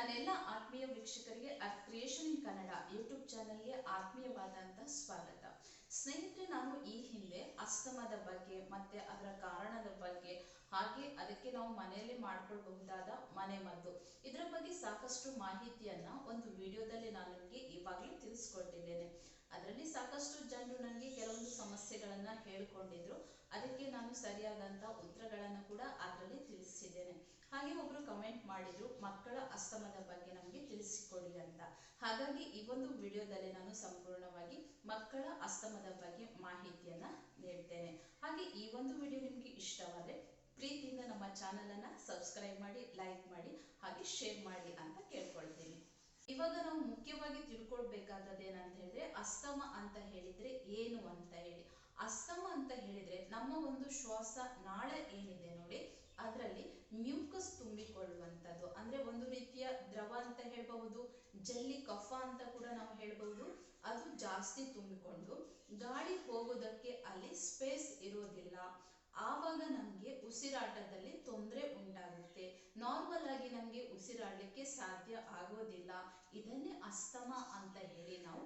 ನನ್ನೆಲ್ಲ ಆತ್ಮೀಯ ವೀಕ್ಷಕರಿಗೆ earth creation in Kannada YouTube ಚಾನಲ್ಗೆ ಆತ್ಮೀಯವಾದಂಥ ಸ್ವಾಗತ. ಸ್ನೇಹಿತರೆ ನಾನು ಈ ಹಿಂದೆ ಅಸ್ತಮದ ಬಗ್ಗೆ ಮತ್ತೆ ಅದರ ಕಾರಣದ ಬಗ್ಗೆ ಹಾಗೆ ಅದಕ್ಕೆ ನಾವು ಮನೆಯಲ್ಲಿ ಮಾಡ್ಕೊಳ್ಳಬಹುದಾದ ಮನೆ ಮದ್ದು ಇದರ ಬಗ್ಗೆ ಸಾಕಷ್ಟು ಮಾಹಿತಿಯನ್ನ ಒಂದು ವಿಡಿಯೋದಲ್ಲಿ ನಾನು ನಿಮಗೆ ಇವಾಗಲೇ ತಿಳಿಸ್ಕೊಟ್ಟಿದ್ದೇನೆ. ಅದರಲ್ಲಿ ಸಾಕಷ್ಟು ಜನರು ನನಗೆ ಕೆಲವೊಂದು ಸಮಸ್ಯೆಗಳನ್ನ ಹೇಳ್ಕೊಂಡಿದ್ರು. ಅದಕ್ಕೆ ನಾನು ಸರಿಯಾದಂತ ಉತ್ತರಗಳನ್ನು ಕೂಡ ಅದರಲ್ಲಿ ತಿಳಿಸಿದ್ದೇನೆ. ಹಾಗೆ ಒಬ್ರು ಕಮೆಂಟ್ ಮಾಡಿದ್ರು, ಮಕ್ಕಳ ಅಸ್ತಮದ ಬಗ್ಗೆ ನಮಗೆ ತಿಳಿಸಿಕೊಡಿ ಅಂತ. ಹಾಗಾಗಿ ಈ ಒಂದು ವಿಡಿಯೋದಲ್ಲಿ ನಾನು ಸಂಪೂರ್ಣವಾಗಿ ಮಕ್ಕಳ ಅಸ್ತಮದ ಬಗ್ಗೆ ಮಾಹಿತಿಯನ್ನ ನೀಡ್ತೇನೆ. ಹಾಗೆ ಈ ಒಂದು ವಿಡಿಯೋ ನಿಮಗೆ ಇಷ್ಟವಾದ್ರೆ ಪ್ರೀತಿಯಿಂದ ನಮ್ಮ ಚಾನೆಲ್ ಅನ್ನ ಸಬ್ಸ್ಕ್ರೈಬ್ ಮಾಡಿ ಲೈಕ್ ಮಾಡಿ, ಹಾಗೆ ಶೇರ್ ಮಾಡಿ ಅಂತ ಕೇಳ್ಕೊಳ್ತೀನಿ. ಇವಾಗ ನಾವು ಮುಖ್ಯವಾಗಿ ತಿಳ್ಕೊಳ್ಬೇಕಾದದ್ದು ಏನಂತ ಹೇಳಿದ್ರೆ ಅಸ್ತಮ ಅಂತ ಹೇಳಿದ್ರೆ ಏನು ಅಂತ ಹೇಳಿ. ಅಸ್ತಮ ಅಂತ ಹೇಳಿದ್ರೆ ನಮ್ಮ ಒಂದು ಶ್ವಾಸ ನಾಳ ಏನಿದೆ ನೋಡಿ, ಅದರಲ್ಲಿ ಮ್ಯೂಕಸ್ ತುಂಬಿಕೊಳ್ಳುವಂಥದ್ದು. ಅಂದ್ರೆ ಒಂದು ರೀತಿಯ ದ್ರವ ಅಂತ ಹೇಳಬಹುದು, ಜಲ್ಲಿ ಕಫ ಅಂತ ಕೂಡ ನಾವು ಹೇಳಬಹುದು, ಅದು ಜಾಸ್ತಿ ತುಂಬಿಕೊಂಡು ಗಾಳಿ ಹೋಗೋದಕ್ಕೆ ಅಲ್ಲಿ ಸ್ಪೇಸ್ ಇರೋದಿಲ್ಲ. ಆವಾಗ ನಮಗೆ ಉಸಿರಾಟದಲ್ಲಿ ತೊಂದರೆ ಉಂಟಾಗುತ್ತೆ. ನಾರ್ಮಲ್ ಆಗಿ ನಮಗೆ ಉಸಿರಾಡಲಿಕ್ಕೆ ಸಾಧ್ಯ ಆಗೋದಿಲ್ಲ. ಇದನ್ನೇ ಅಸ್ತಮ ಅಂತ ಹೇಳಿ ನಾವು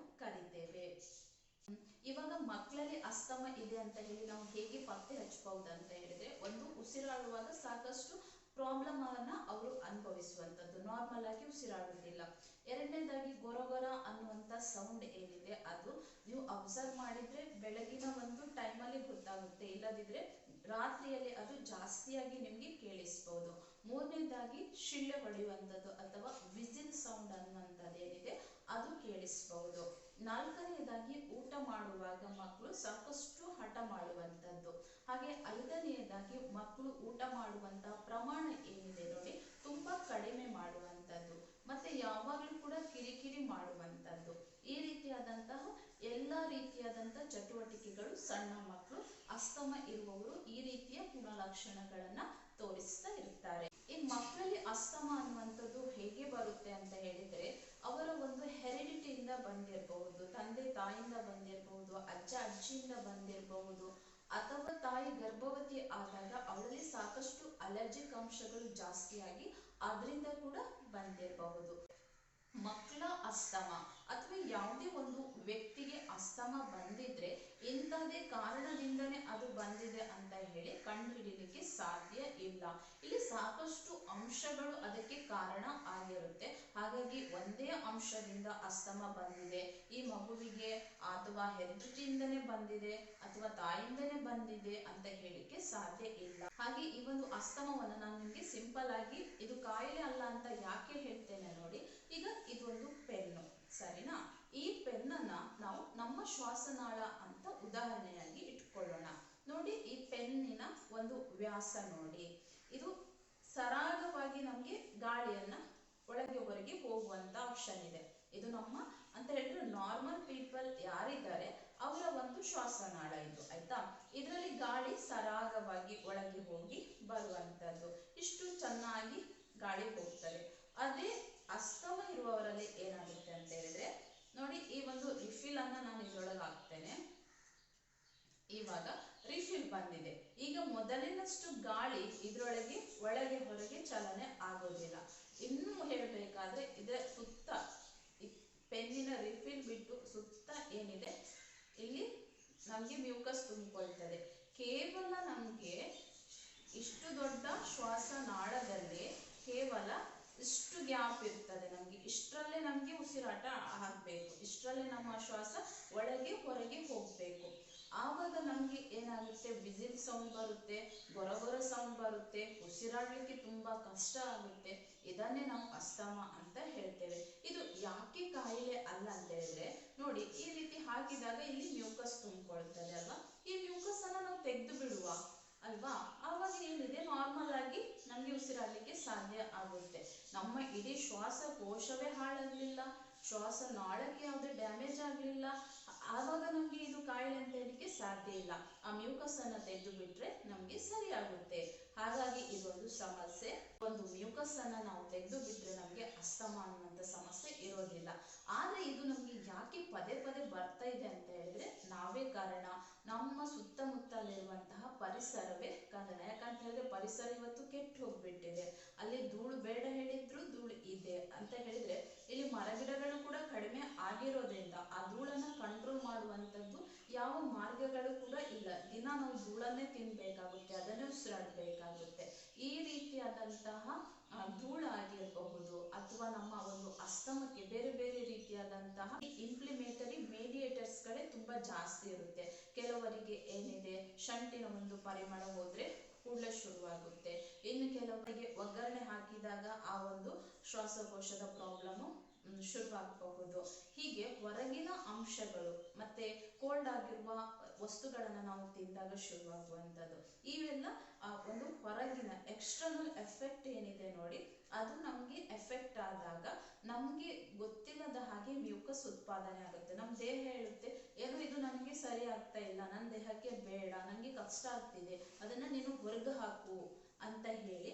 ಇವಾಗ ಮಕ್ಕಳಲ್ಲಿ ಅಸ್ತಮ ಇದೆ ಅಂತ ಹೇಳಿ ನಾವು ಹೇಗೆ ಪತ್ತೆ ಹಚ್ಚಬಹುದು ಅಂತ ಹೇಳಿದ್ರೆ, ಒಂದು ಉಸಿರಾಡುವಾಗ ಸಾಕಷ್ಟು ಪ್ರಾಬ್ಲಮ್ ಅನ್ನ ಅವರು ಅನುಭವಿಸುವಂತದ್ದು ನಾರ್ಮಲ್ ಆಗಿ ಉಸಿರಾಡುವುದಿಲ್ಲ. ಎರಡನೇದಾಗಿ ಗೊರಗೊರ ಅನ್ನುವಂತ ಸೌಂಡ್ ಏನಿದೆ, ಅದು ನೀವು ಅಬ್ಸರ್ವ್ ಮಾಡಿದ್ರೆ ಬೆಳಗಿನ ಒಂದು ಟೈಮಲ್ಲಿ ಗೊತ್ತಾಗುತ್ತೆ. ಇಲ್ಲದಿದ್ರೆ ರಾತ್ರಿಯಲ್ಲಿ ಅದು ಜಾಸ್ತಿಯಾಗಿ ನಿಮ್ಗೆ ಕೇಳಿಸ್ಬಹುದು ಮೂರನೇದಾಗಿ ಶಿಳ್ಳೆ ಹೊಡೆಯುವಂಥದ್ದು ಅಥವಾ ವಿಸಿಲ್ ಸೌಂಡ್ ಅನ್ನುವಂಥದ್ದು ಏನಿದೆ, ಅದು ಕೇಳಿಸಬಹುದು ನಾಲ್ಕನೆಯದಾಗಿ ಊಟ ಮಾಡುವಾಗ ಮಕ್ಕಳು ಸಾಕಷ್ಟು ಹಠ ಮಾಡುವಂಥದ್ದು. ಹಾಗೆ ಐದನೆಯದಾಗಿ ಮಕ್ಕಳು ಊಟ ಮಾಡುವಂತಹ ಪ್ರಮಾಣ ಏನಿದೆ ನೋಡಿ, ತುಂಬಾ ಕಡಿಮೆ ಮಾಡುವಂಥದ್ದು. ಮತ್ತೆ ಯಾವಾಗಲೂ ಕೂಡ ಕಿರಿಕಿರಿ ಮಾಡುವಂಥದ್ದು. ಈ ರೀತಿಯಾದಂತಹ ಎಲ್ಲ ರೀತಿಯಾದಂತಹ ಚಟುವಟಿಕೆಗಳು ಸಣ್ಣ ಮಕ್ಕಳು, ಅಸ್ತಮ ಇರುವವರು ಈ ರೀತಿಯ ಗುಣಲಕ್ಷಣಗಳನ್ನ ತೋರಿಸ್ತಾ ಇರ್ತಾರೆ. ಈ ಮಕ್ಕಳಲ್ಲಿ ಅಸ್ತಮ ಅನ್ನುವಂಥದ್ದು ಹೇಗೆ ಬರುತ್ತೆ ಅಂತ ಹೇಳಿದ್ರೆ ಅವರ ಒಂದು ಹೆರಿಡಿಟಿಯಿಂದ ಬಂದಿರಬಹುದು, ತಂದೆ ತಾಯಿಯಿಂದ ಬಂದಿರಬಹುದು, ಅಜ್ಜ ಅಜ್ಜಿಯಿಂದ ಬಂದಿರಬಹುದು, ಅಥವಾ ತಾಯಿ ಗರ್ಭವತಿ ಆದಾಗ ಅವಳಲ್ಲಿ ಸಾಕಷ್ಟು ಅಲರ್ಜಿಕ್ ಅಂಶಗಳು ಜಾಸ್ತಿಯಾಗಿ ಅದರಿಂದ ಕೂಡ ಬಂದಿರಬಹುದು. ಮಕ್ಕಳ ಅಸ್ತಮ ಅಥವಾ ಯಾವುದೇ ಒಂದು ವ್ಯಕ್ತಿಗೆ ಅಸ್ತಮ ಬಂದಿದ್ರೆ ಇಂಥದೇ ಕಾರಣದಿಂದನೇ ಅದು ಬಂದಿದೆ ಅಂತ ಹೇಳಿ ಕಂಡುಹಿಡಿಯಲಿಕ್ಕೆ ಸಾಧ್ಯ ಇಲ್ಲ. ಇಲ್ಲಿ ಸಾಕಷ್ಟು ಅಂಶಗಳು ಅದಕ್ಕೆ ಕಾರಣ ಆಗಿರುತ್ತೆ. ಹಾಗಾಗಿ ಒಂದೇ ಅಂಶದಿಂದ ಅಸ್ತಮ ಬಂದಿದೆ. ಈ ಮಗುವಿಗೆ ಅಥವಾ ಹೆರಿಡಿಟಿಯಿಂದನೇ ಬಂದಿದೆ ಅಥವಾ ತಾಯಿಂದನೇ ಬಂದಿದೆ ಅಂತ ಹೇಳಿಕ್ಕೆ ಸಾಧ್ಯ ಇಲ್ಲ. ಹಾಗೆ ಈ ಒಂದು ಅಸ್ತಮವನ್ನು ನಾನು ನಿಮಗೆ ಸಿಂಪಲ್ ಆಗಿ ಇದು ಕಾಯಿಲೆ ಅಲ್ಲ ಅಂತ ಯಾಕೆ ಹೇಳ್ತೇನೆ ನೋಡಿ. ಈಗ ಇದೊಂದು ಪೆನ್ನು, ಸರಿನಾ? ಈ ಪೆನ್ನನ್ನ ನಾವು ನಮ್ಮ ಶ್ವಾಸನಾಳ ಅಂತ ಉದಾಹರಣೆಯಾಗಿ ಇಟ್ಕೊಳ್ಳೋಣ. ನೋಡಿ ಈ ಪೆನ್ನಿನ ಒಂದು ವ್ಯಾಸ ನೋಡಿ. ಇದು ಸರಾಗವಾಗಿ ನಮಗೆ ಗಾಳಿಯನ್ನ ಒಳಗೆ ಹೊರಗೆ ಹೋಗುವಂತ ಆಪ್ಷನ್ ಇದೆ. ಇದು ನಮ್ಮ ಅಂತ ಹೇಳಿದ್ರೆ ನಾರ್ಮಲ್ ಪೀಪಲ್ ಯಾರಿದ್ದಾರೆ, ಅವರ ಒಂದು ಶ್ವಾಸನಾಳ ಇದು, ಆಯ್ತಾ? ಇದರಲ್ಲಿ ಗಾಳಿ ಸರಾಗವಾಗಿ ಒಳಗೆ ಹೋಗಿ ಬರುವಂತದ್ದು. ಇಷ್ಟು ಚೆನ್ನಾಗಿ ಗಾಳಿ ಹೋಗ್ತದೆ. ಅದೇ ಅಸ್ತಮ ಇರುವವರಲ್ಲಿ ಏನಾಗುತ್ತೆ ಅಂತ ಹೇಳಿದ್ರೆ, ನೋಡಿ ಈ ಒಂದು ರಿಫಿಲ್ ಅನ್ನ ನಾನು ಇದ್ರೊಳಗೆ ಹಾಕ್ತೇನೆ. ಇವಾಗ ರಿಫಿಲ್ ಬಂದಿದೆ. ಈಗ ಮೊದಲಿನಷ್ಟು ಗಾಳಿ ಇದ್ರೊಳಗೆ, ಒಳಗೆ, ಹೊರಗೆ ಚಲನೆ ಆಗೋದಿಲ್ಲ. ಇನ್ನು ಹೇಳಬೇಕಾದ್ರೆ ಇದರ ಸುತ್ತ ಪೆನ್ನಿನ ರಿಫಿಲ್ ಬಿಟ್ಟು ಸುತ್ತ ಏನಿದೆ ಇಲ್ಲಿ ನಮಗೆ ಮ್ಯೂಕಸ್ ತುಂಬಿಕೊಳ್ತದೆ ಕೇವಲ ನಮಗೆ ಇಷ್ಟು ದೊಡ್ಡ ಶ್ವಾಸನಾಳದಲ್ಲಿ ಕೇವಲ ಇಷ್ಟು ಗ್ಯಾಪ್ ಇರ್ತದೆ ನಮಗೆ ಇಷ್ಟರಲ್ಲೇ ನಮಗೆ ಉಸಿರಾಟ ಆಗಬೇಕು ಇಷ್ಟರಲ್ಲೇ ನಮ್ಮ ಶ್ವಾಸ ಒಳಗೆ ಹೊರಗೆ ಹೋಗಬೇಕು ಆವಾಗ ನಮಗೆ ಏನಾಗುತ್ತೆ ವಿಸಿಲ್ ಸೌಂಡ್ ಬರುತ್ತೆ ಗೊರಗೊರ ಸೌಂಡ್ ಬರುತ್ತೆ ಉಸಿರಾಡಲಿಕ್ಕೆ ತುಂಬ ಕಷ್ಟ ಆಗುತ್ತೆ ಇದನ್ನೇ ನಾವು ಅಸ್ತಮ ಅಂತ ಹೇಳ್ತೇವೆ. ಇದು ಯಾಕೆ ಕಾಯಿಲೆ ಅಲ್ಲ ಅಂತ ಹೇಳಿದ್ರೆ, ನೋಡಿ, ಈ ರೀತಿ ಹಾಕಿದಾಗ ಇಲ್ಲಿ ಮ್ಯೂಕಸ್ ತುಂಬಿಕೊಳ್ತದೆ ಅಲ್ವಾ? ಈ ಮ್ಯೂಕಸ್ ಅನ್ನ ನಾವು ತೆಗೆದು ಬಿಡುವ, ಅಲ್ವಾ? ಆವಾಗ ಏನಿದೆ ನಾರ್ಮಲ್ ಆಗಿ ನಮಗೆ ಉಸಿರಾಡಲಿಕ್ಕೆ ಸಾಧ್ಯ ಆಗುತ್ತೆ. ನಮ್ಮ ಇಡೀ ಶ್ವಾಸಕೋಶವೇ ಹಾಳಾಗ್ಲಿಲ್ಲ. ಶ್ವಾಸ ನಾಳಕ್ಕೆ ಯಾವುದೇ ಡ್ಯಾಮೇಜ್ ಆಗಲಿಲ್ಲ. ಆವಾಗ ನಮಗೆ ಇದು ಕಾಯಿಲೆ ಅಂತ ಹೇಳಲಿಕ್ಕೆ ಸಾಧ್ಯ ಇಲ್ಲ. ಆ ಮ್ಯೂಕಸ್ ಅನ್ನ ತೆಗೆದು ಬಿಟ್ರೆ ನಮಗೆ ಸರಿ ಆಗುತ್ತೆ ಹಾಗಾಗಿ ಇದೊಂದು ಸಮಸ್ಯೆ. ಒಂದು ಮ್ಯೂಕಸ್ ಅನ್ನ ನಾವು ತೆಗೆದು ಬಿಟ್ರೆ ನಮಗೆ ಅಸ್ತಮ ಅನ್ನುವಂಥ ಸಮಸ್ಯೆ ಇರೋದಿಲ್ಲ. ಆದ್ರೆ ಇದು ನಮಗೆ ಯಾಕೆ ಪದೇ ಪದೇ ಬರ್ತಾ ಇದೆ ಅಂತ ಹೇಳಿದ್ರೆ ನಾವೇ ಕಾರಣ. ನಮ್ಮ ಸುತ್ತಮುತ್ತಲಿರುವಂತಹ ಪರಿಸರವೇ ಕಾರಣ. ಯಾಕಂತ ಹೇಳಿದ್ರೆ ಪರಿಸರ ಇವತ್ತು ಕೆಟ್ಟು ಹೋಗ್ಬಿಟ್ಟಿದೆ. ಅಲ್ಲಿ ಧೂಳು ಬೇಡ ಹೇಳಿದ್ರು ಧೂಳು ಇದೆ ಅಂತ ಹೇಳಿದ್ರೆ ಇಲ್ಲಿ ಮರಗಿಡಗಳು ಕೂಡ ಕಡಿಮೆ ಆಗಿರೋದ್ರಿಂದ ಆ ಧೂಳನ್ನ ಕಂಟ್ರೋಲ್ ಮಾಡುವಂಥದ್ದು ಯಾವ ಮಾರ್ಗಗಳು ಕೂಡ ಇಲ್ಲ. ದಿನ ನಾವು ಧೂಳನ್ನೇ ತಿನ್ಬೇಕಾಗುತ್ತೆ ಅದನ್ನೇ ಉಸಿರಾಡಬೇಕಾಗುತ್ತೆ. ಈ ರೀತಿಯಾದಂತಹ ಆ, ಧೂಳಾಗಿರಬಹುದು ಅಥವಾ ನಮ್ಮ ಒಂದು ಅಸ್ತಮಕ್ಕೆ ಬೇರೆ ಬೇರೆ ರೀತಿಯಾದಂತಹ ಇಂಪ್ಲಿಮೇಟರಿ ಮೇಡಿಯೇಟರ್ಸ್ಗಳೇ ತುಂಬಾ ಜಾಸ್ತಿ ಇರುತ್ತೆ. ಕೆಲವರಿಗೆ ಏನಿದೆ ಶಂಟಿನ ಒಂದು ಪರಿಮಳ ಹೋದ್ರೆ ಕೂಡಲೇ ಶುರುವಾಗುತ್ತೆ. ಇನ್ನು ಕೆಲವರಿಗೆ ಒಗ್ಗರಣೆ ಹಾಕಿದಾಗ ಆ ಒಂದು ಶ್ವಾಸಕೋಶದ ಪ್ರಾಬ್ಲಮ್ ಶುರುವಾಗಬಹುದು ಹೀಗೆ ಹೊರಗಿನ ಅಂಶಗಳು ಮತ್ತೆ ಕೋಲ್ಡ್ ಆಗಿರುವ ವಸ್ತುಗಳನ್ನ ನಾವು ತಿಂದಾಗ ಶುರುವಾಗುವಂಥದ್ದು. ಇವೆಲ್ಲ ಒಂದು ಹೊರಗಿನ ಎಕ್ಸ್ಟರ್ನಲ್ ಎಫೆಕ್ಟ್ ಏನಿದೆ ನೋಡಿ, ಅದು ನಮಗೆ ಎಫೆಕ್ಟ್ ಆದಾಗ ನಮಗೆ ಗೊತ್ತಿಲ್ಲದ ಹಾಗೆ ಮ್ಯೂಕಸ್ ಉತ್ಪಾದನೆ ಆಗುತ್ತೆ. ನಮ್ಮ ದೇಹ ಹೇಳುತ್ತೆ, ಏನು ಇದು ನನಗೆ ಸರಿ ಆಗ್ತಾ ಇಲ್ಲ ನನ್ನ ದೇಹಕ್ಕೆ ಬೇಡ ನನಗೆ ಕಷ್ಟ ಆಗ್ತಿದೆ, ಅದನ್ನ ನೀನು ಹೊರಗೆ ಹಾಕು ಅಂತ ಹೇಳಿ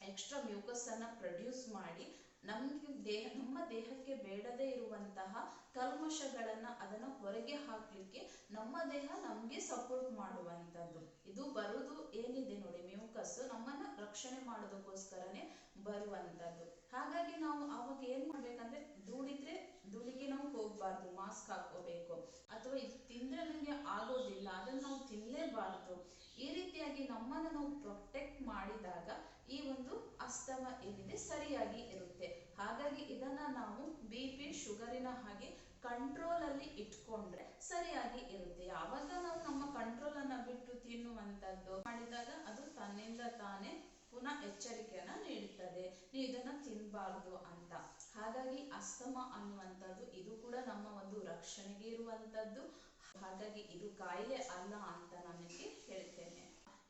ಎಕ್ಸ್ಟ್ರಾ ಮ್ಯೂಕಸ್ ಅನ್ನ ಪ್ರೊಡ್ಯೂಸ್ ಮಾಡಿ ನಮ್ಗೆ ದೇಹ, ನಮ್ಮ ದೇಹಕ್ಕೆ ಬೇಡದೇ ಇರುವಂತಹ ಕಲ್ಮಶಗಳನ್ನ ಅದನ್ನ ಹೊರಗೆ ಹಾಕ್ಲಿಕ್ಕೆ ನಮ್ಮ ದೇಹ ನಮ್ಗೆ ಸಪೋರ್ಟ್ ಮಾಡುವಂತದ್ದು. ಇದು ಬರುದು ಏನಿದೆ ನೋಡಿ ಮ್ಯೂಕಸ್ ನಮ್ಮನ್ನ ರಕ್ಷಣೆ ಮಾಡೋದಕ್ಕೋಸ್ಕರನೇ ಬರುವಂತದ್ದು. ಹಾಗಾಗಿ ನಾವು ಅವಾಗ ಏನ್ ಮಾಡ್ಬೇಕಂದ್ರೆ, ಧೂಳಿದ್ರೆ ಧೂಳಿಗೆ ನಾವು ಹೋಗ್ಬಾರ್ದು ಮಾಸ್ಕ್ ಹಾಕೋಬೇಕು ಅಥವಾ ಇದು ತಿಂದ್ರೆ ನನಗೆ ಆಗೋದಿಲ್ಲ ಅದನ್ನ ನಾವು ತಿನ್ಲೇಬಾರ್ದು ಈ ರೀತಿಯಾಗಿ ನಮ್ಮನ್ನ ನಾವು ಪ್ರೊಟೆಕ್ಟ್ ಮಾಡಿದಾಗ ಈ ಒಂದು ಅಸ್ತಮ ಏನಿದೆ ಸರಿಯಾಗಿ ಇರುತ್ತೆ. ಹಾಗಾಗಿ ಇದನ್ನ ನಾವು ಬಿ ಪಿ ಶುಗರಿನ ಹಾಗೆ ಕಂಟ್ರೋಲ್ ಅಲ್ಲಿ ಇಟ್ಕೊಂಡ್ರೆ ಸರಿಯಾಗಿ ಇರುತ್ತೆ. ಯಾವಾಗ ನಾವು ನಮ್ಮ ಕಂಟ್ರೋಲ್ ಅನ್ನ ಬಿಟ್ಟು ತಿನ್ನುವಂತದ್ದು ಮಾಡಿದಾಗ ಅದು ತನ್ನಿಂದ ತಾನೇ ಪುನಃ ಎಚ್ಚರಿಕೆಯನ್ನ ನೀಡುತ್ತದೆ ನೀವು ಇದನ್ನ ತಿನ್ಬಾರ್ದು ಅಂತ. ಹಾಗಾಗಿ ಅಸ್ತಮ ಅನ್ನುವಂಥದ್ದು ಇದು ಕೂಡ ನಮ್ಮ ಒಂದು ರಕ್ಷಣೆಗೆ ಇರುವಂತದ್ದು ಹಾಗಾಗಿ ಇದು ಕಾಯಿಲೆ ಅಲ್ಲ ಅಂತ ಹೇಳ್ತೇನೆ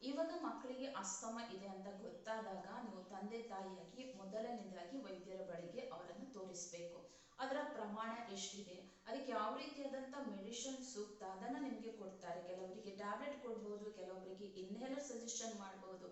ಇವಾಗ ಮಕ್ಕಳಿಗೆ ಅಸ್ತಮ ಇದೆ ಅಂತ ಗೊತ್ತಾದಾಗ ನೀವು ತಂದೆ ತಾಯಿಯಾಗಿ ಮೊದಲನೇದಾಗಿ ವೈದ್ಯರ ಬಳಿಗೆ ಅವರನ್ನು ತೋರಿಸಬೇಕು. ಅದರ ಪ್ರಮಾಣ ಎಷ್ಟಿದೆ? ಅದಕ್ಕೆ ಯಾವ ರೀತಿಯಾದಂಥ ಮೆಡಿಷನ್ ಸೂಕ್ತ ಅದನ್ನು ನಿಮಗೆ ಕೊಡ್ತಾರೆ. ಕೆಲವರಿಗೆ ಟ್ಯಾಬ್ಲೆಟ್ ಕೊಡ್ಬೋದು ಕೆಲವರಿಗೆ ಇನ್ಹೇಲರ್ ಸಜೆಷನ್ ಮಾಡ್ಬೋದು.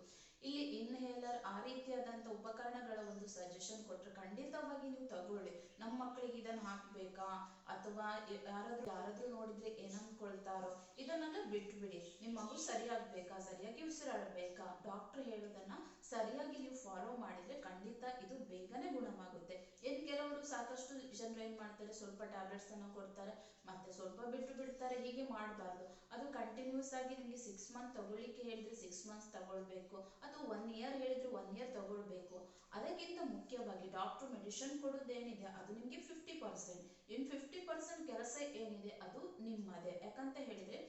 ಇಲ್ಲಿ ಇನ್ಹೇಲರ್ ಆ ರೀತಿಯಾದಂಥ ಉಪಕರಣಗಳ ಒಂದು ಸಜೆಷನ್ ಕೊಟ್ಟರೆ ಖಂಡಿತವಾಗಿ ನೀವು ತಗೊಳ್ಳಿ. ನಮ್ಮ ಮಕ್ಕಳಿಗೆ ಇದನ್ನ ಹಾಕ್ಬೇಕಾ? ಅಥವಾ ಯಾರಾದ್ರೂ ಯಾರಾದ್ರೂ ನೋಡಿದ್ರೆ ಏನ್ ಅನ್ಕೊಳ್ತಾರೋ ಇದನ್ನೆಲ್ಲ ಬಿಟ್ಬಿಡಿ. ನಿಮ್ಮ ಮಗು ಸರಿಯಾಗ್ಬೇಕಾ? ಸರಿಯಾಗಿ ಉಸಿರಾಡಬೇಕಾ? ಡಾಕ್ಟರ್ ಹೇಳೋದನ್ನ ಸರಿಯಾಗಿ ನೀವು ಫಾಲೋ ಮಾಡಿದ್ರೆ ಖಂಡಿತ ಇದು ಬೇಗನೆ ಗುಣವಾಗುತ್ತೆ. ಏನ್ ಕೆಲವರು ಸಾಕಷ್ಟು ಜನರು ಏನ್ ಮಾಡ್ತಾರೆ, ಸ್ವಲ್ಪ ಟ್ಯಾಬ್ಲೆಟ್ಸ್ ಅನ್ನ ಕೊಡ್ತಾರೆ, ಮತ್ತೆ ಸ್ವಲ್ಪ ಬಿಟ್ಟು ಬಿಡ್ತಾರೆ, ಹೀಗೆ ಮಾಡಬಾರ್ದು. ಅದು ಕಂಟಿನ್ಯೂಸ್ ಆಗಿ ನಿಮಗೆ ಸಿಕ್ಸ್ ಮಂತ್ ತಗೊಳ್ಳಿಕ್ಕೆ ಹೇಳಿದ್ರೆ ಸಿಕ್ಸ್ ಮಂತ್ಸ್ ತಗೊಳ್ಬೇಕು. ಅಥವಾ ಒನ್ ಇಯರ್ ಹೇಳಿದ್ರೆ ಒನ್ ಇಯರ್ ತಗೊಳ್ಬೇಕು. ಅದಕ್ಕಿಂತ ಮುಖ್ಯವಾಗಿ ಡಾಕ್ಟರ್ ಮೆಡಿಸಿನ್ ಕೊಡೋದೇನಿದೆ ಅದು ನಿಮಗೆ ಫಿಫ್ಟಿ ಪರ್ಸೆಂಟ್ ಇನ್ ಫಿಫ್ಟಿ ಪರ್ಸೆಂಟ್ ಕೆಲಸ ಏನಿದೆ, ಅದು ನಿಮ್ಮದೇ. ಯಾಕಂತ ಹೇಳಿದ್ರೆ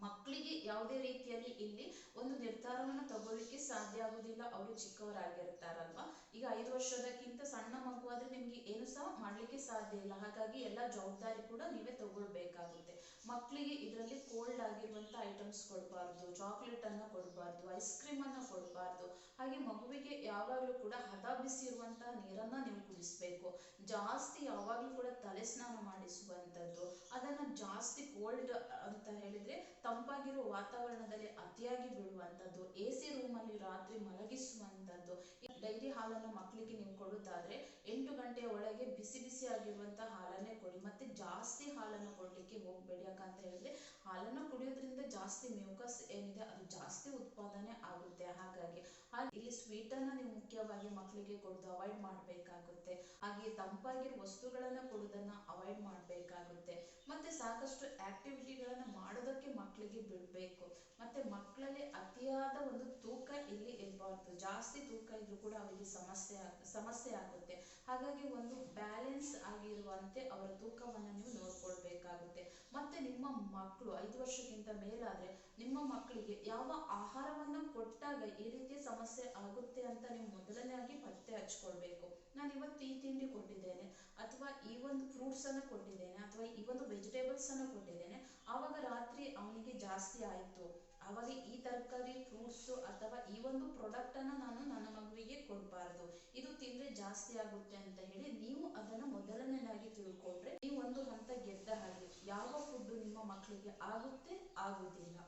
ಮಕ್ಕಳಿಗೆ ಯಾವುದೇ ರೀತಿಯಲ್ಲಿ ಇಲ್ಲಿ ಒಂದು ನಿರ್ಧಾರವನ್ನು ತಗೊಳ್ಳಿಕ್ಕೆ ಸಾಧ್ಯ ಆಗುದಿಲ್ಲ ಅವರು ಚಿಕ್ಕವರಾಗಿರ್ತಾರಲ್ವಾ? ಈಗ ಐದು ವರ್ಷದಕ್ಕಿಂತ ಸಣ್ಣ ಮಗು ಆದ್ರೆ ನಿಮ್ಗೆ ಏನು ಸಹ ಮಾಡ್ಲಿಕ್ಕೆ ಸಾಧ್ಯ ಇಲ್ಲ. ಹಾಗಾಗಿ ಎಲ್ಲ ಜವಾಬ್ದಾರಿ ಕೂಡ ನೀವೇ ತಗೊಳ್ಬೇಕಾಗುತ್ತೆ. ಮಕ್ಕಳಿಗೆ ಇದರಲ್ಲಿ ಕೋಲ್ಡ್ ಆಗಿರುವಂತ ಐಟಮ್ಸ್ ಕೊಡಬಾರ್ದು ಚಾಕ್ಲೇಟ್ ಅನ್ನ ಕೊಡಬಾರ್ದು ಐಸ್ ಕ್ರೀಮ್ ಅನ್ನ ಕೊಡಬಾರ್ದು. ಹಾಗೆ ಮಗುವಿಗೆ ಯಾವಾಗಲೂ ಕೂಡ ಹದ ಬಿಸಿ ಇರುವಂತಹ ನೀರನ್ನ ನೀವು ಕುಡಿಸ್ಬೇಕು. ಜಾಸ್ತಿ ಯಾವಾಗಲೂ ಕೂಡ ತಲೆ ಸ್ನಾನ ಮಾಡಿಸುವಂತದ್ದು ಅದನ್ನ ಜಾಸ್ತಿ ಕೋಲ್ಡ್ ಅಂತ ಹೇಳಿದ್ರೆ ತಂಪಾಗಿರೋ ವಾತಾವರಣದಲ್ಲಿ ಅತಿಯಾಗಿ ಬಿಡುವಂತದ್ದು ಎ ಸಿ ರೂಮಲ್ಲಿ ರಾತ್ರಿ ಮಲಗಿಸುವಂತದ್ದು ಡೈರಿ ಹಾಲನ್ನು ಮಕ್ಕಳಿಗೆ ನೀವು ಕೊಡೋದಾದ್ರೆ ಎಂಟು ಗಂಟೆಯ ಒಳಗೆ ಬಿಸಿ ಬಿಸಿ ಆಗಿರುವಂತಹ ಹಾಲನ್ನೇ ಕೊಡಿ. ಮತ್ತೆ ಜಾಸ್ತಿ ಹಾಲನ್ನು ಕೊಡ್ಲಿಕ್ಕೆ ಹೋಗ್ಬೇಡಿ. ಯಾಕಂತ ಹೇಳಿದ್ರೆ ಹಾಲನ್ನು ಕುಡಿಯೋದ್ರಿಂದ ಜಾಸ್ತಿ ಮ್ಯೂಕಸ್ ಏನಿದೆ ಅದು ಜಾಸ್ತಿ ಉತ್ಪಾದನೆ ಆಗುತ್ತೆ. ಹಾಗಾಗಿ ಹಾಗೆ ಇಲ್ಲಿ ಸ್ವೀಟ್ ಅನ್ನ ನೀವು ಮುಖ್ಯವಾಗಿ ಮಕ್ಕಳಿಗೆ ಕೊಡೋದು ಅವಾಯ್ಡ್ ಮಾಡಬೇಕಾಗುತ್ತೆ. ಹಾಗೆ ತಂಪಾಗಿರುವ ವಸ್ತುಗಳನ್ನ ಕೊಡೋದನ್ನ ಅವಾಯ್ಡ್ ಮಾಡಬೇಕಾಗುತ್ತೆ ಮತ್ತೆ ಸಾಕಷ್ಟು ಆಕ್ಟಿವಿಟಿಗಳನ್ನ ಮಾಡೋದಕ್ಕೆ ಮಕ್ಕಳಿಗೆ ಬಿಡಬೇಕು. ಮತ್ತೆ ಮಕ್ಕಳಲ್ಲಿ ಅತಿಯಾದ ಒಂದು ತೂಕ ಇಲ್ಲಿ ಇರಬಾರ್ದು. ಜಾಸ್ತಿ ತೂಕ ಇದ್ರೂ ಕೂಡ ಅವರಿಗೆ ಸಮಸ್ಯೆ ಆಗ್- ಸಮಸ್ಯೆ ಆಗುತ್ತೆ. ಹಾಗಾಗಿ ಒಂದು ಬ್ಯಾಲೆನ್ಸ್ ಆಗಿರುವಂತೆ ಅವರ ತೂಕವನ್ನು ನೀವು ನೋಡ್ಕೊಳ್ಬೇಕಾಗುತ್ತೆ. ಮತ್ತೆ ನಿಮ್ಮ ಮಕ್ಕಳು ಐದು ವರ್ಷಕ್ಕಿಂತ ಮೇಲಾದ್ರೆ ನಿಮ್ಮ ಮಕ್ಕಳಿಗೆ ಯಾವ ಆಹಾರವನ್ನ ಕೊಟ್ಟಾಗ ಈ ರೀತಿಯ ಸಮಸ್ಯೆ ಆಗುತ್ತೆ ಅಂತ ನೀವು ಮೊದಲನೇದಾಗಿ ಪತ್ತೆ ಹಚ್ಕೊಳ್ಬೇಕು. ನಾನು ಇವತ್ತು ಈ ತಿಂಡಿ ಕೊಟ್ಟಿದ್ದೇನೆ. ಅಥವಾ ಈ ಒಂದು ಫ್ರೂಟ್ಸ್ ಅನ್ನು ಕೊಟ್ಟಿದ್ದೇನೆ. ಅಥವಾ ಈ ಒಂದು ವೆಜಿಟೇಬಲ್ಸ್ ಅನ್ನ ಕೊಟ್ಟಿದ್ದೇನೆ. ಆವಾಗ ರಾತ್ರಿ ಅವನಿಗೆ ಜಾಸ್ತಿ ಆಯಿತು. ಆವಾಗ ಈ ತರಕಾರಿ ಫ್ರೂಟ್ಸ್ ಅಥವಾ ಈ ಒಂದು ಪ್ರಾಡಕ್ಟ್ ಅನ್ನ ನಾನು ನನ್ನ ಮಗುವಿಗೆ ಕೊಡಬಾರದು. ಇದು ತಿಂದ್ರೆ ಜಾಸ್ತಿ ಆಗುತ್ತೆ ಅಂತ ಹೇಳಿ ನೀವು ಅದನ್ನ ಮೊದಲನೇದಾಗಿ ತಿಳ್ಕೊಂಡ್ರೆ ನೀವು ಒಂದು ಹಂತ ಗೆದ್ದ ಹಾಗೆ ಯಾವ ಫುಡ್ ನಿಮ್ಮ ಮಕ್ಕಳಿಗೆ ಆಗುತ್ತೆ ಆಗುದಿಲ್ಲ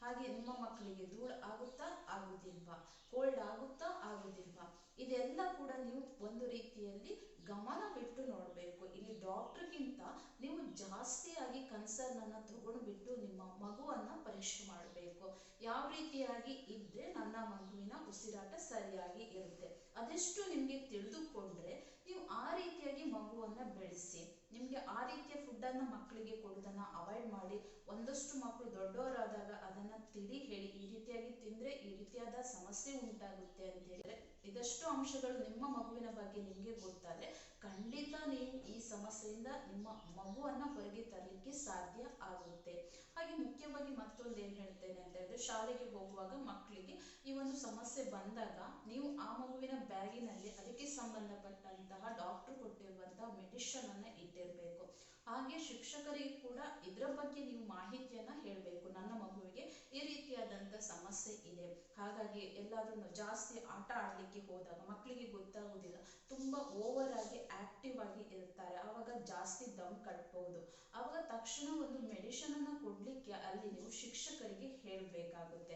ಹಾಗೆ ನಿಮ್ಮ ಮಕ್ಕಳಿಗೆ ಧೂಳು ಆಗುತ್ತಾ ಆಗುದಿಲ್ವಾ ಕೋಲ್ಡ್ ಆಗುತ್ತಾ ಆಗುದಿಲ್ವಾ ಇದೆಲ್ಲ ಕೂಡ ನೀವು ಒಂದು ರೀತಿಯಲ್ಲಿ ಗಮನವಿಟ್ಟು ನೋಡಬೇಕು. ಇಲ್ಲಿ ಡಾಕ್ಟ್ರಿಗಿಂತ ನೀವು ಜಾಸ್ತಿಯಾಗಿ ಕನ್ಸರ್ನ್ ಅನ್ನ ತಗೊಂಡ್ಬಿಟ್ಟು ನಿಮ್ಮ ಮಗುವನ್ನ ಪರೀಕ್ಷೆ ಮಾಡಬೇಕು. ಯಾವ ರೀತಿಯಾಗಿ ಇದ್ರೆ ನನ್ನ ಮಗುವಿನ ಉಸಿರಾಟ ಸರಿಯಾಗಿ ಇರುತ್ತೆ. ಅದೆಷ್ಟು ನಿಮ್ಗೆ ತಿಳಿದುಕೊಂಡ್ರೆ ನೀವು ಆ ರೀತಿಯಾಗಿ ಮಗುವನ್ನ ಬೆಳೆಸಿ, ನಿಮಗೆ ಆ ರೀತಿಯ ಫುಡ್ಡನ್ನು ಮಕ್ಕಳಿಗೆ ಕೊಡೋದನ್ನ ಅವಾಯ್ಡ್ ಮಾಡಿ, ಒಂದಷ್ಟು ಮಕ್ಕಳು ದೊಡ್ಡವರಾದಾಗ ಅದನ್ನ ತಿಳಿ ಹೇಳಿ, ಈ ರೀತಿಯಾಗಿ ತಿಂದ್ರೆ ಈ ರೀತಿಯಾದ ಸಮಸ್ಯೆ ಉಂಟಾಗುತ್ತೆ ಅಂತ ಹೇಳಿದ್ರೆ ಇದಷ್ಟು ಅಂಶಗಳು ನಿಮ್ಮ ಮಗುವಿನ ಬಗ್ಗೆ ನಿಮಗೆ ಗೊತ್ತಾದ್ರೆ ಖಂಡಿತ ನೀವು ಈ ಸಮಸ್ಯೆಯಿಂದ ನಿಮ್ಮ ಮಗುವನ್ನ ಹೊರಗೆ ತರಲಿಕ್ಕೆ ಸಾಧ್ಯ ಆಗುತ್ತೆ. ಹಾಗೆ ಮುಖ್ಯವಾಗಿ ಮತ್ತೊಂದು ಏನ್ ಹೇಳ್ತೇನೆ ಅಂತ ಹೇಳಿದ್ರೆ ಶಾಲೆಗೆ ಹೋಗುವಾಗ ಮಕ್ಕಳಿಗೆ ಈ ಒಂದು ಸಮಸ್ಯೆ ಬಂದಾಗ ನೀವು ಆ ಮಗುವಿನ ಬ್ಯಾಗಿನಲ್ಲಿ ಅದಕ್ಕೆ ಸಂಬಂಧಪಟ್ಟಂತಹ ಡಾಕ್ಟರ್ ಕೊಟ್ಟಿರುವಂತಹ ಮೆಡಿಷನ್ ಅನ್ನ ಇಟ್ಟಿರ್ಬೇಕು. ಹಾಗೆ ಶಿಕ್ಷಕರಿಗೆ ಕೂಡ ಇದರ ಬಗ್ಗೆ ನೀವು ಮಾಹಿತಿಯನ್ನ ಹೇಳಬೇಕು. ನನ್ನ ಮಗುವಿಗೆ ಈ ರೀತಿಯಾದಂತ ಸಮಸ್ಯೆ ಇದೆ. ಹಾಗಾಗಿ ಎಲ್ಲಾದ್ರೂ ಜಾಸ್ತಿ ಆಟ ಆಡ್ಲಿಕ್ಕೆ ಹೋದಾಗ ಮಕ್ಕಳಿಗೆ ಗೊತ್ತಾಗುವುದಿಲ್ಲ ತುಂಬಾ ಓವರ್ ಆಗಿ ಆಕ್ಟಿವ್ ಆಗಿ ಇರ್ತಾರೆ. ಆವಾಗ ಜಾಸ್ತಿ ದಮ್ ಕಟ್ಬಹುದು ಆವಾಗ ತಕ್ಷಣ ಒಂದು ಮೆಡಿಷನ್ ಅನ್ನು ಕೊಡ್ಲಿಕ್ಕೆ ಅಲ್ಲಿ ನೀವು ಶಿಕ್ಷಕರಿಗೆ ಹೇಳಬೇಕಾಗುತ್ತೆ.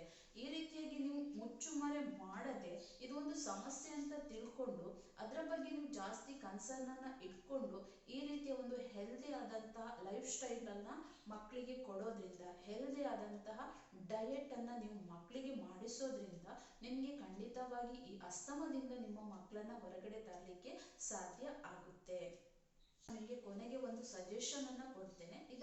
ಮುಚ್ಚುಮರೆ ಮಾಡದೆ ಇದು ಒಂದು ಸಮಸ್ಯೆ ಅಂತ ತಿಳ್ಕೊಂಡು ಅದರ ಬಗ್ಗೆ ನೀವು ಜಾಸ್ತಿ ಕನ್ಸರ್ನ್ ಅನ್ನ ಇಟ್ಕೊಂಡು ಈ ರೀತಿಯ ಒಂದು ಹೆಲ್ದಿ ಆದಂತಹ ಲೈಫ್ ಸ್ಟೈಲ್ ಅನ್ನ ಮಕ್ಕಳಿಗೆ ಕೊಡೋದ್ರಿಂದ ಹೆಲ್ದಿ ಆದಂತಹ ಡಯಟ್ ಅನ್ನ ನೀವು ಮಕ್ಕಳಿಗೆ ಮಾಡಿಸೋದ್ರಿಂದ ನಿಮಗೆ ಖಂಡಿತವಾಗಿ ಈ ಅಸ್ತಮದಿಂದ ನಿಮ್ಮ ಮಕ್ಕಳನ್ನ ಹೊರಗಡೆ ತರಲಿಕ್ಕೆ ಸಾಧ್ಯ ಆಗುತ್ತೆ. ನಿಮಗೆ ಕೊನೆಗೆ ಒಂದು ಸಜೆಷನ್ ಅನ್ನ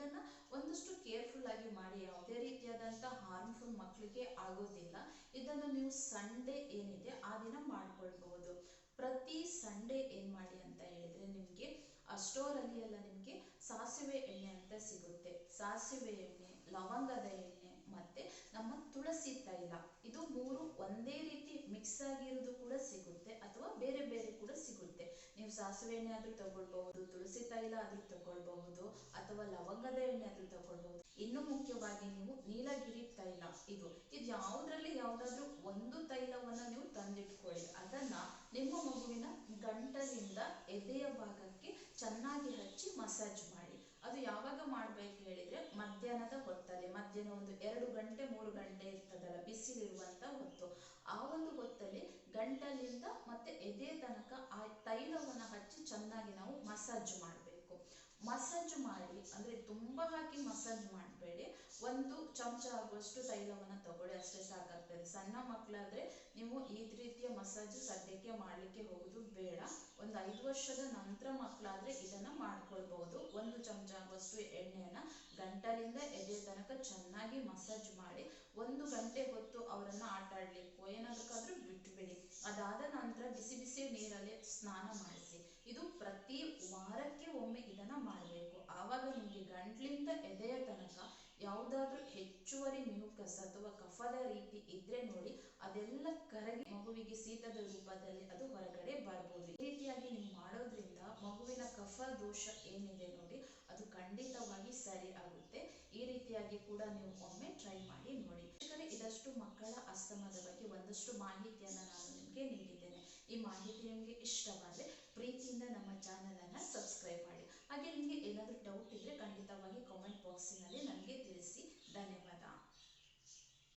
ಇದನ್ನ ಒಂದಷ್ಟು ಕೇರ್ಫುಲ್ ಆಗಿ ಮಾಡಿ, ಯಾವುದೇ ರೀತಿಯಾದಂತಹ ಹಾರ್ಮ್ಫುಲ್ ಮಕ್ಕಳಿಗೆ ಆಗೋದಿಲ್ಲ. ಇದನ್ನು ನೀವು ಸಂಡೇ ಏನಿದೆ, ಆ ದಿನ ಮಾಡ್ಕೊಳ್ಬಹುದು. ಪ್ರತಿ ಸಂಡೇ ಏನ್ ಮಾಡಿ ಅಂತ ಹೇಳಿದ್ರೆ ನಿಮ್ಗೆ ಆ ಸ್ಟೋರ್ ಅಲ್ಲಿ ಎಲ್ಲ ನಿಮ್ಗೆ ಸಾಸಿವೆ ಎಣ್ಣೆ ಅಂತ ಸಿಗುತ್ತೆ. ಸಾಸಿವೆ ಎಣ್ಣೆ, ಲವಂಗದ ಎಣ್ಣೆ, ಮತ್ತೆ ನಮ್ಮ ತುಳಸಿ ತೈಲ. ಇದು ಮೂರು ಒಂದೇ ರೀತಿ ಮಿಕ್ಸ್ ಆಗಿರೋದು ಕೂಡ ಸಿಗುತ್ತೆ, ಅಥವಾ ಬೇರೆ ಬೇರೆ ಸಾಸಿವೆ ಎಣ್ಣೆ ಆದ್ರೂ ತಗೊಳ್ಬಹುದು, ತುಳಸಿ ತೈಲ ಆದ್ರೂ ತಗೊಳ್ಬಹುದು, ಅಥವಾ ಲವಂಗದ ಎಣ್ಣೆ ಆದ್ರೂ ತಗೊಳ್ಬಹುದು. ಇನ್ನು ಮುಖ್ಯವಾಗಿ ನೀವು ನೀಲಗಿರಿ ತೈಲ ಇದು. ಇದು ಯಾವುದ್ರಲ್ಲಿ ಯಾವ್ದಾದ್ರು ಒಂದು ತೈಲವನ್ನ ನೀವು ತಂದಿಟ್ಕೊಳ್ಳಿ. ಅದನ್ನ ನಿಮ್ಮ ಮಗುವಿನ ಗಂಟಲಿಂದ ಎದೆಯ ಭಾಗಕ್ಕೆ ಚೆನ್ನಾಗಿ ಹಚ್ಚಿ ಮಸಾಜ್ ಮಾಡಿ. ಅದು ಯಾವಾಗ ಮಾಡ್ಬೇಕು ಹೇಳಿದ್ರೆ ಮಧ್ಯಾಹ್ನದ ಹೊತ್ತಲ್ಲಿ. ಮಧ್ಯಾಹ್ನ ಒಂದು ಎರಡು ಗಂಟೆ, ಮೂರು ಗಂಟೆ ಇರ್ತದಲ್ಲ. ಆ ಒಂದು ಹೊತ್ತಲ್ಲಿ ಗಂಟಲಿಂದ ಮತ್ತೆ ಎದೆ ತನಕ ಆ ತೈಲವನ್ನ ಹಚ್ಚಿ ಚೆನ್ನಾಗಿ ನಾವು ಮಸಾಜ್ ಮಾಡಬೇಕು. ಮಸಾಜ್ ಮಾಡಿ, ಅಂದ್ರೆ ತುಂಬಾ ಹಾಕಿ ಮಸಾಜ್ ಮಾಡಬೇಡಿ. ಒಂದು ಚಮಚ ಆಗುವಷ್ಟು ತೈಲವನ್ನ ತಗೊಳ್ಳಿ, ಅಷ್ಟೇ ಸಾಕಾಗ್ತದೆ. ಸಣ್ಣ ಮಕ್ಕಳಾದ್ರೆ ನೀವು ಈ ರೀತಿಯ ಮಸಾಜ್ ಸದ್ಯಕ್ಕೆ ಮಾಡಲಿಕ್ಕೆ ಹೋಗುದು ಬೇಡ. ಒಂದು ಐದು ವರ್ಷದ ನಂತರ ಮಕ್ಕಳಾದ್ರೆ ಇದನ್ನ ಮಾಡ್ಕೊಳ್ಬಹುದು. ಒಂದು ಚಮಚ ಆಗುವಷ್ಟು ಗಂಟಲಿಂದ ಎದೆ ತನಕ ಚೆನ್ನಾಗಿ ಮಸಾಜ್ ಮಾಡಿ ಒಂದು ಗಂಟೆ ಹೊತ್ತು ಅವರನ್ನ ಆಟ ಆಡ್ಲಿಕ್ಕೋ ಏನಾದಕ್ಕಾದ್ರೂ ಬಿಟ್ಟುಬಿಡಿ ಅದಾದ ನಂತರ ಬಿಸಿ ಬಿಸಿ ನೀರಲ್ಲಿ ಸ್ನಾನ ಮಾಡಿಸಿ. ಇದು ಪ್ರತಿ ವಾರಕ್ಕೆ ಒಮ್ಮೆ ಇದನ್ನ ಮಾಡಬೇಕು. ಆವಾಗ ನಿಮ್ಗೆ ಗಂಟ್ಲಿಂದ ಎದೆಯ ತನಕ ಯಾವುದಾದ್ರೂ ಹೆಚ್ಚುವರಿ ಮ್ಯೂಕಸ್ ಅಥವಾ ಕಫದ ರೀತಿ ಇದ್ರೆ ನೋಡಿ, ಅದೆಲ್ಲ ಕರಗಿ ಮಗುವಿಗೆ ಶೀತದ ರೂಪದಲ್ಲಿ ಅದು ಹೊರಗಡೆ ಬರ್ಬೋದು. ಈ ರೀತಿಯಾಗಿ ನೀವು ಮಾಡೋದ್ರಿಂದ ಮಗುವಿನ ಕಫ ದೋಷ ಏನಿದೆ ನೋಡಿ, ಅದು ಖಂಡಿತವಾಗಿ ಸರಿ ಆಗುತ್ತೆ. ರೀತಿಯಾಗಿ ಕೂಡ ನೀವು ಒಮ್ಮೆ ಟ್ರೈ ಮಾಡಿ ನೋಡಿ. ಇದಷ್ಟು ಮಕ್ಕಳ ಅಸ್ತಮದ ಬಗ್ಗೆ ಒಂದಷ್ಟು ಮಾಹಿತಿಯನ್ನು ನಾನು ನಿಮಗೆ ನೀಡಿದ್ದೇನೆ. ಈ ಮಾಹಿತಿ ನಿಮಗೆ ಇಷ್ಟವಾದರೆ ಪ್ರೀತಿಯಿಂದ ನಮ್ಮ ಚಾನಲನ್ನು ಸಬ್ಸ್ಕ್ರೈಬ್ ಮಾಡಿ. ಹಾಗೆ ನಿಮಗೆ ಏನಾದರೂ ಡೌಟ್ ಇದ್ದರೆ ಖಂಡಿತವಾಗಿ ಕಾಮೆಂಟ್ ಬಾಕ್ಸಿನಲ್ಲಿ ನನ್ನ